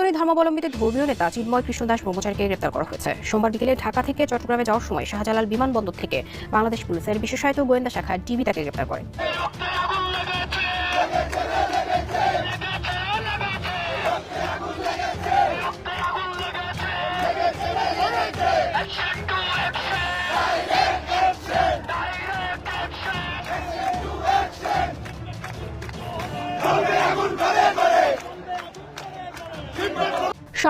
সনাতনী ধর্মাবলম্বীদের ধর্মীয় নেতা চিন্ময় কৃষ্ণদাস ব্রহ্মচারীকে গ্রেপ্তার করা হয়েছে। সোমবার বিকেলে ঢাকা থেকে চট্টগ্রামে যাওয়ার সময় শাহজালাল বিমানবন্দর থেকে বাংলাদেশ পুলিশের বিশেষায়িত গোয়েন্দা শাখা ডিবি তাকে গ্রেপ্তার করে।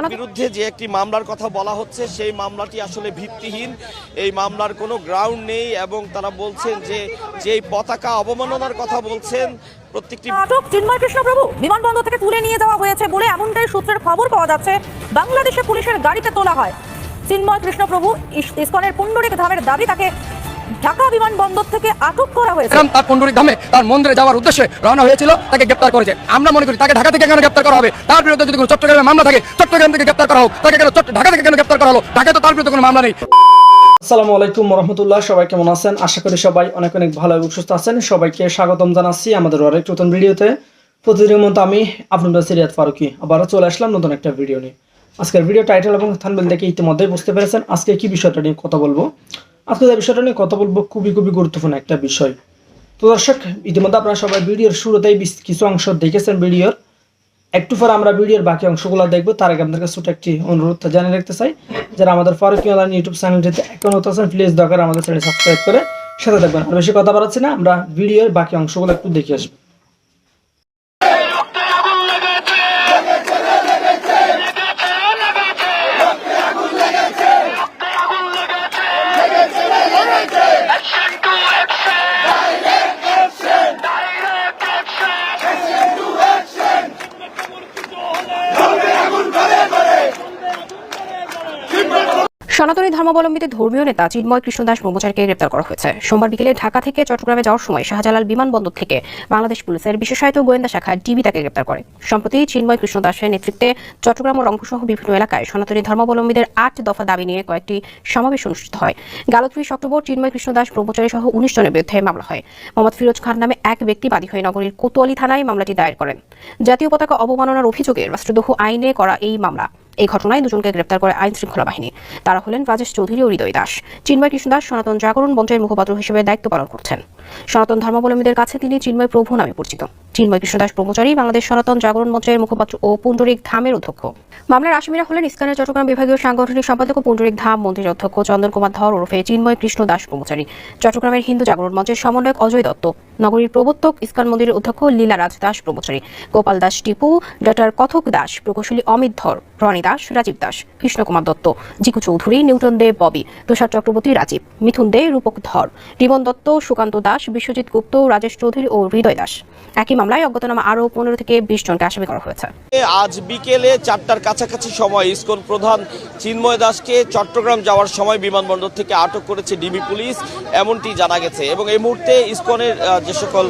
বিরুদ্ধে যে একটি মামলার কথা বলা হচ্ছে সেই মামলাটি আসলে ভিত্তিহীন। এই মামলার কোনো গ্রাউন্ড নেই এবং তারা বলছেন যে যেই পতাকা অবমাননার কথা বলছেন প্রত্যেকটি চিন্ময় কৃষ্ণ প্রভু বিমানবন্দর থেকে তুলে নিয়ে যাওয়া হয়েছে বলে এমনটাই সূত্রের খবর পাওয়া যাচ্ছে। বাংলাদেশে পুলিশের গাড়িতে তোলা হয়। চিন্ময় কৃষ্ণ প্রভু ইস- পুণ্ডরিক ধামের দাবি তাকে ঢাকা বিমানবন্দর থেকে আটক করা হয়েছে। তার পন্ডরিক ধামে তার মন্দিরে যাওয়ার উদ্দেশ্যে রওনা হয়েছিল তাকে গ্রেপ্তার করেছে। আমরা মনে করি তাকে ঢাকা থেকে কেন গ্রেপ্তার করা হবে? তার বিরুদ্ধে যদি কোনো চট্টগ্রামে মামলা থাকে চট্টগ্রাম থেকে গ্রেপ্তার করা হোক। তাকে কেন ঢাকা থেকে কেন গ্রেপ্তার করা হলো? ঢাকায় তো তার বিরুদ্ধে কোনো মামলা নেই। আসসালামু আলাইকুম রহমতুল্লাহ সবাই কেমন আছেন? আশা করি সবাই অনেক অনেক ভালো এবং সুস্থ আছেন। সবাইকে স্বাগতম জানাচ্ছি আমাদের আরেক নতুন ভিডিওতে। প্রতিদিনের মতো আমি আপনাদের সিরিয়াত ফারুকি আবারও চলে আসলাম নতুন একটা ভিডিও নিয়ে। আজকের ভিডিও টাইটেল এবং থানবেল দেখে ইতিমধ্যেই বুঝতে পেরেছেন আজকে কি বিষয়টা নিয়ে কথা বলব। আজকে যে বিষয়টা নিয়ে কথা বলব খুবই খুবই গুরুত্বপূর্ণ একটা বিষয়। তো দর্শক, ইতিমধ্যে আপনারা সবাই ভিডিওর শুরুতেই কিছু অংশ দেখেছেন ভিডিওর। একটু পর আমরা ভিডিওর বাকি অংশগুলো দেখব। তার আগে আপনাদের কাছে ছোট একটি অনুরোধ জানিয়ে রাখতে চাই, যারা আমাদের ফারুকি অনলাইন ইউটিউব চ্যানেলটিতে এখন হতে আছেন প্লিজ দরকার আমাদের চ্যানেল সাবস্ক্রাইব করে সাথে থাকবেন। আর বেশি কথা বাড়াচ্ছি না, আমরা ভিডিওর বাকি অংশগুলো একটু দেখে আসব। সনাতনী ধর্মীয় নেতা চিন্ময় কৃষ্ণদাস ব্রহ্মচারীকে গ্রেপ্তার করা হয়েছে। সোমবার বিকেলে ঢাকা থেকে চট্টগ্রামে যাওয়ার সময় শাহজালাল বিমানবন্দর থেকে বাংলাদেশ পুলিশের বিশেষায়িত গোয়েন্দা শাখা ডিবি তাকে গ্রেপ্তার করে। সম্প্রতি চিন্ময় কৃষ্ণদাসের নেতৃত্বে চট্টগ্রাম ও রংপুর সহ বিভিন্ন এলাকায় সনাতনী ধর্মাবলম্বীদের আট দফা দাবি নিয়ে কয়েকটি সমাবেশ অনুষ্ঠিত হয়। গেল ত্রিশ অক্টোবর চিন্ময় কৃষ্ণদাস ব্রহ্মচারী সহ উনিশ জনের বিরুদ্ধে মামলা হয়। মোহাম্মদ ফিরোজ খান নামে এক ব্যক্তি বাদী হয়ে নগরীর কোতোয়ালি থানায় মামলাটি দায়ের করেন। জাতীয় পতাকা অবমাননার অভিযোগে রাষ্ট্রদ্রোহ আইনে করা এই মামলা। এই ঘটনায় দুজনকে গ্রেপ্তার করে আইন শৃঙ্খলা বাহিনী। তারা হলেন রাজেশ চৌধুরী ও হৃদয় দাস। চিন্ময় কৃষ্ণ দাস, সনাতন জাগরণ মঞ্চের মুখপাত্র হিসেবে দায়িত্ব পালন করছেন। সনাতন ধর্মাবলম্বীদের কাছে তিনি চিন্ময় প্রভু নামে পরিচিত। চিন্ময় কৃষ্ণদাস ব্রহ্মচারী, বাংলাদেশ সনাতন জাগরণ মঞ্চের মুখপাত্র ও পুণ্ডরিক ধামের অধ্যক্ষ। মামলার আসামিরা হলেন ইস্কানের চট্টগ্রাম বিভাগীয় সাংগঠনিক সম্পাদক ও পুণ্ডরিক ধাম মন্দিরের অধ্যক্ষ চন্দন কুমার ধর ওরফে চিন্ময় কৃষ্ণ দাস ব্রহ্মচারী। চট্টগ্রামের হিন্দু জাগরণ মঞ্চের সমন্বয়ক অজয় দত্ত, নগরীর প্রবর্তক ইস্কান মন্দিরের অধ্যক্ষ লীলা রাজ দাস ব্রহ্মচারী, গোপাল দাস টিপু ডক্টর কথক দাস, প্রকৌশলী অমিত ধর, রনি দাস, রাজীব দাস, কৃষ্ণকুমার দত্ত, জিকু চৌধুরী, নিউটন দে, ববি, তুষার চক্রবর্তী, রাজীব, মিথুন দে, রূপক ধর রিমন দত্ত, সুকান্ত দাস বিশ্বজিৎ গুপ্ত, রাজেশ চৌধুরী ও হৃদয় দাস। একই মামলায় অজ্ঞাতনামা আরও পনেরো থেকে বিশ জনকে আসামি করা হয়েছে। আজ বিকেলে চারটার কাছাকাছি সময় ইসকন প্রধান চিন্ময় দাসকে চট্টগ্রাম যাওয়ার সময় বিমানবন্দর থেকে আটক করেছে ডিবি পুলিশ, এমনটি জানা গেছে। এবং এই মুহূর্তে ইসকনের যে সকল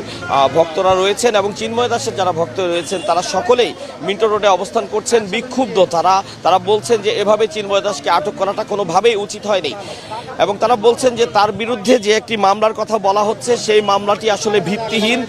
ভক্তরা রয়েছেন এবং চিন্ময় দাসের যারা ভক্ত রয়েছেন, তারা সকলেই মিন্টো রোডে অবস্থান করছেন, বিক্ষুব্ধ তারা। তারা বলছেন যে এভাবে চিন্ময় দাসকে আটক করাটা কোনোভাবেই উচিত হয়নি। এবং তারা বলছেন যে তার বিরুদ্ধে যে একটি মামলার কথা বলা হচ্ছে সেই মামলাটি আসলে ভিত্তিহীন।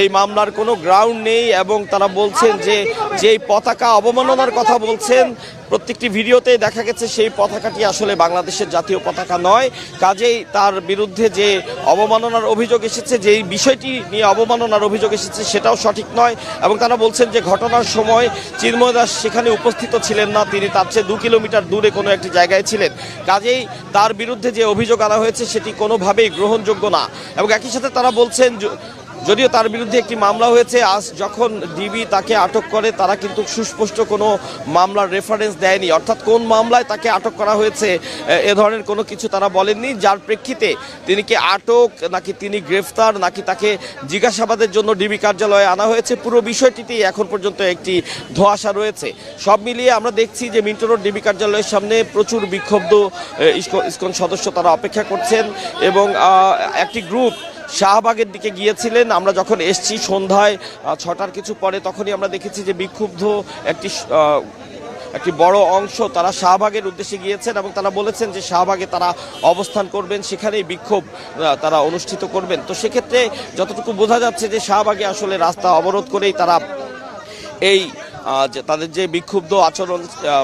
এই মামলার কোনো গ্রাউন্ড নেই এবং তারা বলছেন যে যেই পতাকা অবমাননার কথা বলছেন প্রত্যেকটি ভিডিওতে দেখা গেছে সেই পতাকাটি আসলে বাংলাদেশের জাতীয় পতাকা নয়। কাজেই তার বিরুদ্ধে যে অবমাননার অভিযোগ এসেছে, যেই বিষয়টি নিয়ে অবমাননার অভিযোগ এসেছে সেটাও সঠিক নয় এবং তারা বলছেন যে ঘটনার সময় চিন্ময় দাস সেখানে উপস্থিত ছিলেন না, তিনি তার চেয়ে দু কিলোমিটার দূরে কোনো একটি জায়গায় ছিলেন। কাজেই তার বিরুদ্ধে যে অভিযোগ আনা হয়েছে সেটি কোনোভাবেই গ্রহণযোগ্য না। এবং একই সাথে তারা বলছেন যদিও তার বিরুদ্ধে একটি মামলা হয়েছে, আজ যখন ডিবি তাকে আটক করে, তারা কিন্তু সুস্পষ্ট কোনো মামলার রেফারেন্স দেয়নি। অর্থাৎ কোন মামলায় তাকে আটক করা হয়েছে, এ- ধরনের কোনো কিছু তারা বলেননি। যার প্রেক্ষিতে তিনি কি আটক, নাকি তিনি গ্রেফতার, নাকি তাকে জিজ্ঞাসাবাদের জন্য ডিবি কার্যালয়ে আনা হয়েছে, পুরো বিষয়টিতেই এখন পর্যন্ত একটি ধোঁয়াশা রয়েছে। সব মিলিয়ে আমরা দেখছি যে মিন্টো রোড ডিবি কার্যালয়ের সামনে প্রচুর বিক্ষুব্ধ ইস্কন ইসকো- সদস্য তারা অপেক্ষা করছেন এবং একটি গ্রুপ শাহবাগের দিকে গিয়েছিলেন। আমরা যখন এসছি সন্ধ্যায় ছটার কিছু পরে তখনই আমরা দেখেছি যে বিক্ষুব্ধ একটি একটি বড় অংশ তারা শাহবাগের উদ্দেশ্যে গিয়েছেন এবং তারা বলেছেন যে শাহবাগে তারা অবস্থান করবেন, সেখানেই বিক্ষোভ তারা অনুষ্ঠিত করবেন। তো সেক্ষেত্রে যতটুকু বোঝা যাচ্ছে যে শাহবাগে আসলে রাস্তা অবরোধ করেই তারা এই তাদের যে বিক্ষুব্ধ আচরণ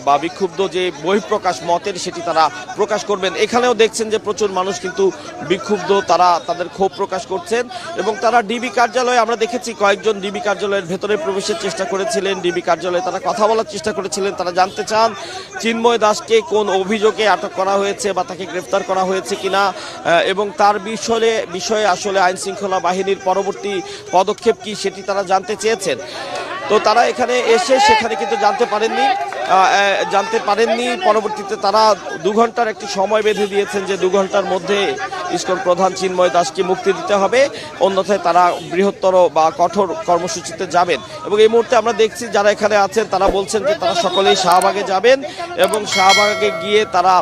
বা বিক্ষুব্ধ যে বহিঃপ্রকাশ মতের সেটি তারা প্রকাশ করবেন। এখানেও দেখছেন যে প্রচুর মানুষ কিন্তু বিক্ষুব্ধ, তারা তাদের ক্ষোভ প্রকাশ করছেন এবং তারা ডিবি কার্যালয়ে, আমরা দেখেছি কয়েকজন ডিবি কার্যালয়ের ভেতরে প্রবেশের চেষ্টা করেছিলেন। ডিবি কার্যালয়ে তারা কথা বলার চেষ্টা করেছিলেন, তারা জানতে চান চিন্ময় দাসকে কোন অভিযোগে আটক করা হয়েছে বা তাকে গ্রেফতার করা হয়েছে কিনা এবং তার বিষয়ে বিষয়ে আসলে আইন শৃঙ্খলা বাহিনীর পরবর্তী পদক্ষেপ কি সেটি তারা জানতে চেয়েছেন। তো তারা এখানে এসে সেখানে কিন্তু জানতে পারেননি। জানতে পারেননি। পরবর্তীতে তারা দু ঘণ্টার একটি সময় বেঁধে দিয়েছেন যে দু ঘণ্টার মধ্যে ইস্কন প্রধান চিন্ময় দাসকে মুক্তি দিতে হবে। অন্যথায় তারা বৃহত্তর বা কঠোর কর্মসূচিতে যাবেন। এবং এই মুহূর্তে আমরা দেখছি যারা এখানে আছেন, তারা বলছেন যে তারা সকলেই শাহবাগে যাবেন এবং শাহবাগে গিয়ে তারা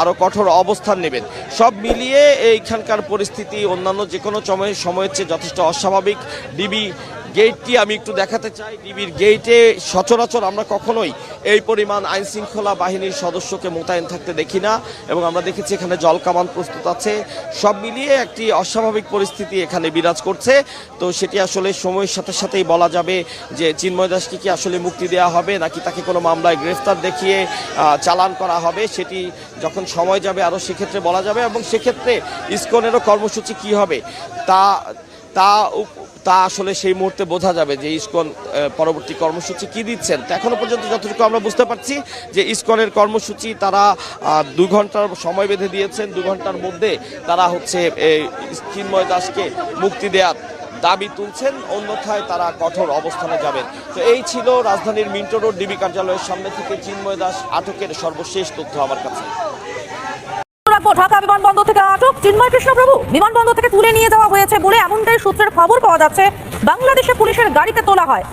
আরও কঠোর অবস্থান নেবেন। সব মিলিয়ে এইখানকার পরিস্থিতি অন্যান্য যে কোনো সময়, সময়ের চেয়ে যথেষ্ট অস্বাভাবিক। ডিবি গেটটি আমি একটু দেখাতে চাই। ডিবির গেটে সচরাচর আমরা কখনোই এই পরিমাণ আইন শৃঙ্খলা বাহিনীর সদস্যকে মোতায়েন থাকতে দেখি না এবং আমরা দেখেছি এখানে জল কামান প্রস্তুত আছে। সব মিলিয়ে একটি অস্বাভাবিক পরিস্থিতি এখানে বিরাজ করছে। তো সেটি আসলে সময়ের সাথে সাথেই বলা যাবে যে চিন্ময় দাসকে কি আসলে মুক্তি দেওয়া হবে নাকি তাকে কোনো মামলায় গ্রেফতার দেখিয়ে চালান করা হবে সেটি যখন সময় যাবে আরও সেক্ষেত্রে বলা যাবে এবং সেক্ষেত্রে ইসকনেরও কর্মসূচি কি হবে তা তা তা আসলে সেই মুহূর্তে বোঝা যাবে যে ইসকন পরবর্তী কর্মসূচি কি দিচ্ছেন। তো এখনও পর্যন্ত যতটুকু আমরা বুঝতে পারছি যে ইসকনের কর্মসূচি তারা দু ঘণ্টার সময় বেঁধে দিয়েছেন। দু ঘণ্টার মধ্যে তারা হচ্ছে চিন্ময় দাসকে মুক্তি দেওয়ার দাবি তুলছেন। অন্যথায় তারা কঠোর অবস্থানে যাবেন। তো এই ছিল রাজধানীর মিন্টো রোড ডিবি কার্যালয়ের সামনে থেকে চিন্ময় দাস আটকের সর্বশেষ তথ্য আমার কাছে। রাখব ঢাকা বিমানবন্দর থেকে আটক চিন্ময় কৃষ্ণ প্রভু। বিমানবন্দর থেকে তুলে নিয়ে যাওয়া হয়েছে বলে এমনটাই সূত্রের খবর পাওয়া যাচ্ছে। বাংলাদেশে পুলিশের গাড়িতে তোলা হয়।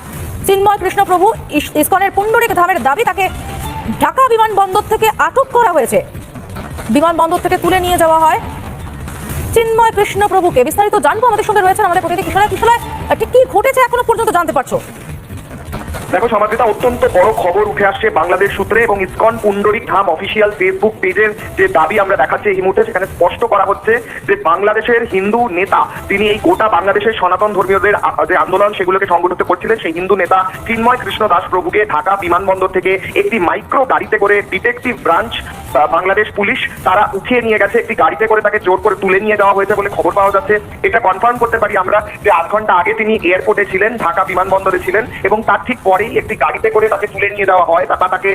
চিন্ময় কৃষ্ণ প্রভু ইস- ইসকনের পুণ্ডরিক ধামের দাবি, তাকে ঢাকা বিমানবন্দর থেকে আটক করা হয়েছে। বিমানবন্দর থেকে তুলে নিয়ে যাওয়া হয়। চিন্ময় কৃষ্ণ প্রভুকে বিস্তারিত জানব। আমাদের সঙ্গে রয়েছেন আমাদের প্রতিনিধি কিশোরা। কিশোরা, ঠিক কি ঘটেছে এখনও পর্যন্ত জানতে পারছ? দেখো সমাজেতা অত্যন্ত বড় খবর উঠে আসছে বাংলাদেশ সূত্রে এবং ISKCON Pundarik Dham official Facebook পেজের যে দাবি আমরা দেখাচ্ছি এই মুহূর্তে, সেখানে স্পষ্ট করা হচ্ছে যে বাংলাদেশের হিন্দু নেতা, তিনি এই গোটা বাংলাদেশের সনাতন ধর্মীয়দের যে আন্দোলন সেগুলোকে সংগঠিত করছিলেন, সেই হিন্দু নেতা চিন্ময় কৃষ্ণ দাস প্রভুকে ঢাকা বিমানবন্দর থেকে একটি মাইক্রো গাড়িতে করে ডিটেকটিভ ব্রাঞ্চ বাংলাদেশ পুলিশ, তারা উঠিয়ে নিয়ে গেছে। একটি গাড়িতে করে তাকে জোর করে তুলে নিয়ে যাওয়া হয়েছে বলে খবর পাওয়া যাচ্ছে। এটা কনফার্ম করতে পারি আমরা যে আধ ঘণ্টা আগে তিনি এয়ারপোর্টে ছিলেন, ঢাকা বিমানবন্দরে ছিলেন এবং তার ঠিক পরেই একটি গাড়িতে করে তাকে তুলে নিয়ে যাওয়া হয় তারপর তাকে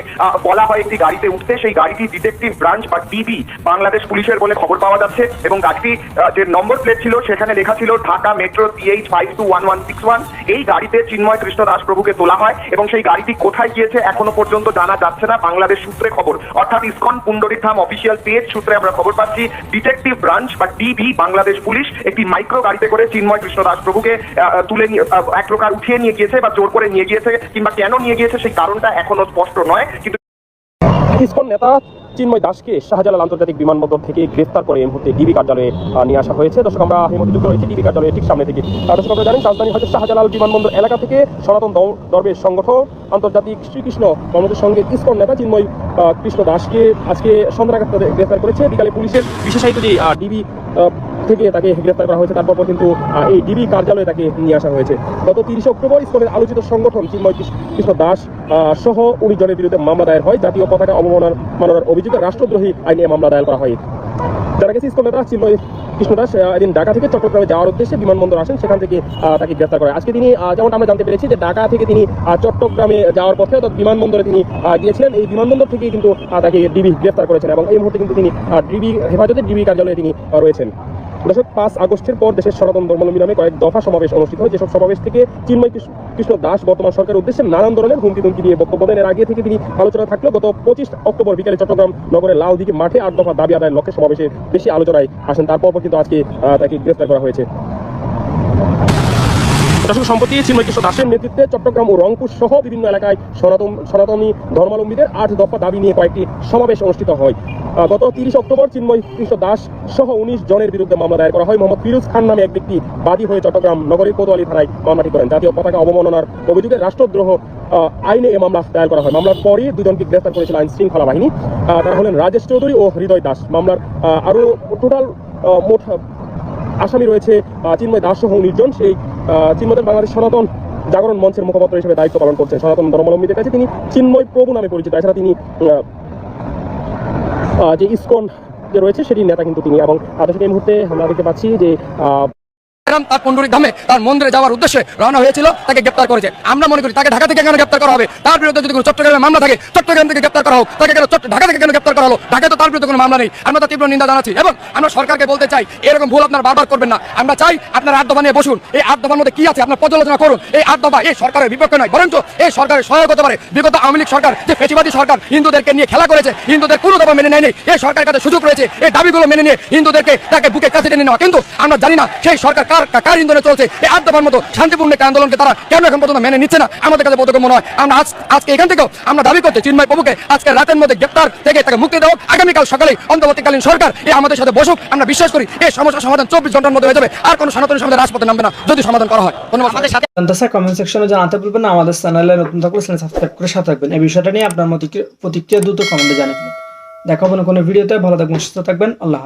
বলা হয় একটি গাড়িতে উঠতে। সেই গাড়িটি ডিটেকটিভ ব্রাঞ্চ বা ডিবি বাংলাদেশ পুলিশের বলে খবর পাওয়া যাচ্ছে। এবং গাড়িটি যে নম্বর প্লেট ছিল, সেখানে লেখা ছিল Dhaka metro CH five two one one six one এই গাড়িতে চিন্ময় কৃষ্ণ দাস প্রভুকে তোলা হয় এবং সেই গাড়িটি কোথায় গিয়েছে এখনও পর্যন্ত জানা যাচ্ছে না বাংলাদেশ সূত্রে খবর। অর্থাৎ ইসকন পুন্ডরিক ধাম অফিসিয়াল পেজ সূত্রে আমরা খবর পাচ্ছি, ডিটেকটিভ ব্রাঞ্চ বা ডিবি বাংলাদেশ পুলিশ একটি মাইক্রো গাড়িতে করে চিন্ময় কৃষ্ণ দাস প্রভুকে তুলে এক প্রকার উঠিয়ে নিয়ে গিয়েছে বা জোর করে নিয়ে গিয়েছে। কিংবা কেন নিয়ে গিয়েছে সেই কারণটা এখনও স্পষ্ট নয়, কিন্তু ইসকন নেতা চিন্ময় দাসকে শাহজালাল আন্তর্জাতিক বিমানবন্দর থেকে গ্রেফতার করে এই মুহূর্তে ডিবি কার্যালয়ে নিয়ে আসা হয়েছে। দর্শক, আমরা এই মুহূর্তে যুক্ত রয়েছি ডিবি কার্যালয়ের ঠিক সামনে থেকে। দর্শক, আপনারা জানেন রাজধানী হয়তো শাহজালাল বিমানবন্দর এলাকা থেকে সনাতন দর- দরবেশ সংগঠন, আন্তর্জাতিক শ্রীকৃষ্ণ কর্মদের সঙ্গে ইসকন নেতা চিন্ময় কৃষ্ণ দাসকে আজকে সন্ধ্যা গ্রেফতার করেছে। বিকালে পুলিশের বিশেষায়িত যে ডিবি থেকে তাকে গ্রেফতার করা হয়েছে। তারপর কিন্তু এই ডিবি কার্যালয়ে তাকে নিয়ে আসা হয়েছে। গত তিরিশে অক্টোবর ইসকনের আলোচিত সংগঠন চিন্ময় কৃষ্ণ দাস সহ উনিশ জনের বিরুদ্ধে মামলা দায়ের হয়। জাতীয় পতাকা অবমাননার মাননার অভিযোগে রাষ্ট্রদ্রোহী আইনে মামলা দায়ের করা হয়। যারা গেছে ইসকন নেতা চিন্ময় কৃষ্ণ দাস আহ, এদিন ঢাকা থেকে চট্টগ্রামে যাওয়ার উদ্দেশ্যে বিমানবন্দর আসেন। সেখান থেকে তাকে গ্রেফতার করে আজকে তিনি আহ, যেমনটা আমরা জানতে পেরেছি যে ঢাকা থেকে তিনি চট্টগ্রামে যাওয়ার পথে অর্থাৎ বিমানবন্দরে তিনি গিয়েছিলেন। এই বিমানবন্দর থেকে কিন্তু তাকে ডিবি গ্রেফতার করেছেন এবং এই মুহূর্তে কিন্তু তিনি ডিবি হেফাজতে ডিবি কার্যালয়ে তিনি রয়েছেন। দর্শক পাঁচ আগস্টের পর দেশের সনাতন ধর্মাবলম্বী কয়েক দফা সমাবেশ অনুষ্ঠিত হয়, যেসব সমাবেশ থেকে চিন্ময় কৃষ্ণ- দাস বর্তমান সরকারের উদ্দেশ্যে নানান ধরনের হুমকি তুমকি দিয়ে বক্তব্য দেন। এর আগে থেকে তিনি আলোচনা থাকলেও গত পঁচিশ অক্টোবর বিকেলে চট্টগ্রাম নগরের লাল দিকে মাঠে আট দফা দাবি আদায়ের লক্ষ্যে সমাবেশে বেশি আলোচনায় আসেন। তারপর কিন্তু আজকে তাকে গ্রেফতার করা হয়েছে। দর্শক, সম্প্রতি চিন্ময় কৃষ্ণ দাসের নেতৃত্বে চট্টগ্রাম ও রংপুর সহ বিভিন্ন এলাকায় সনাতন সনাতনী ধর্মাবলম্বীদের আট দফা দাবি নিয়ে কয়েকটি সমাবেশ অনুষ্ঠিত হয়। গত তিরিশ অক্টোবর চিন্ময় কৃষ্ণ দাস সহ উনিশ জনের বিরুদ্ধে মামলা দায়ের করা হয়। মোহাম্মদ ফিরোজ খান নামে এক ব্যক্তি বাদী হয়ে চট্টগ্রাম নগরীর কোতোয়ালি থানায় মামলাটি করেন। জাতীয় পতাকা অবমাননার অভিযোগে রাষ্ট্রদ্রোহ আইনে এই মামলা দায়ের করা হয়। মামলার পরই দুজনকে গ্রেফতার করেছিল আইন শৃঙ্খলা বাহিনী। তারা হলেন রাজেশ চৌধুরী ও হৃদয় দাস। মামলার আরও টোটাল মোট আসামি রয়েছে চিন্ময় দাস সহ উনিশ জন। সেই আহ, চিন্ময় দাস বাংলাদেশ সনাতন জাগরণ মঞ্চের মুখপাত্র হিসেবে দায়িত্ব পালন করছেন সনাতন ধর্মাবলম্বীদের কাছে। তিনি চিন্ময় প্রভু নামে পরিচিত। এছাড়া তিনি যে ইস্কন যে রয়েছে সেটি নেতা কিন্তু তিনি। এবং দর্শক, এই মুহূর্তে আমরা দেখতে পাচ্ছি যে তার পন্ডরিক ধামে তার মন্দিরে যাওয়ার উদ্দেশ্যে রওনা হয়েছিল, তাকে গ্রেপ্তার করেছে। আমরা মনে করি তাকে ঢাকা থেকে কেন গ্রেপ্তার করা হবে? তার বিরুদ্ধে যদি কোনো চট্টগ্রামে মামলা থাকে, চট্টগ্রাম থেকে গ্রেপ্তার করা হোক। তাকে কেন ঢাকা থেকে কেন গ্রেপ্তার করা হলো? ঢাকায় তো তার বিরুদ্ধে কোনো মামলা নেই। আমরা তার তীব্র নিন্দা জানাচ্ছি এবং আমরা সরকারকে বলতে চাই, এরকম ভুল আপনারা বারবার করবেন না। আমরা চাই আপনারা আট দফা নিয়ে বসুন। এই আট দফার মধ্যে কি আছে আপনার পর্যালোচনা করুন। এই আট দফা এই সরকারের বিপক্ষে নয়, বরঞ্চ এই সরকারের সহায়ক হতে পারে। বিগত আওয়ামী লীগ সরকার, যে পেশিবাদী সরকার, হিন্দুদেরকে নিয়ে খেলা করেছে, হিন্দুদের কোনো দফা মেনে নেয়নি। এই সরকারের কাছে সুযোগ রয়েছে। এই দাবিগুলো মেনে নিয়ে হিন্দুদেরকে তাকে বুকে কাছে টেনে নেওয়া। কিন্তু আমরা জানি না সেই সরকার কার কার ইন্ধনে চলছে? এই আট দফার মতো শান্তিপূর্ণ একটা আন্দোলনকে তারা কেন এখন পর্যন্ত মেনে নিচ্ছে না? আমাদের কাছে বোধগম্য নয়। আমরা আজ আজকে এখান থেকেও আমরা দাবি করছি চিন্ময় প্রভুকে আজকে রাতের মধ্যে গ্রেপ্তার থেকে তাকে মুক্তি দেওয়া আগামীকাল সকালে অন্তর্বর্তীকালীন সরকার এই আমাদের সাথে বসুক। আমরা বিশ্বাস করি এই সমস্যার সমাধান চব্বিশ ঘণ্টার মধ্যে হয়ে যাবে। আর কোনো সনাতনী সমাজের রাজপথে নামবে না যদি সমাধান করা হয়। ধন্যবাদ। আমাদের সাথে কমেন্ট সেকশনে জানাতে ভুলবেন না। আমাদের চ্যানেলে নতুন থাকলে চ্যানেল সাবস্ক্রাইব করে সাথে থাকবেন। এই বিষয়টা নিয়ে আপনার মত প্রতিক্রিয়া দ্রুত কমেন্টে জানিয়ে দিন দেখা হবে না কোনো ভিডিওতে ভালো থাকবেন সুস্থ থাকবেন। আল্লাহ।